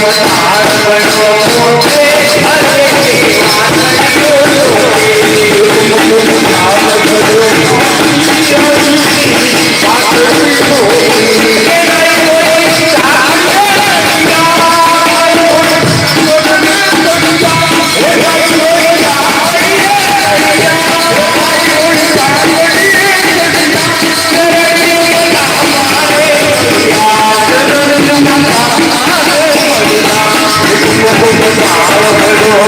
Yeah. 我打了，没人跟。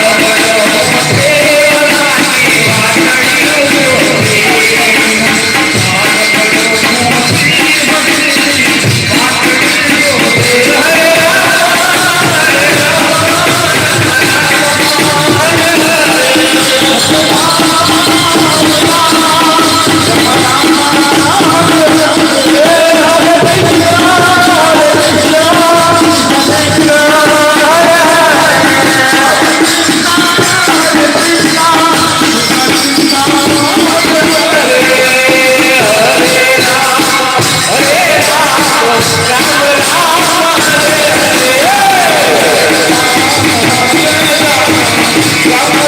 Yeah.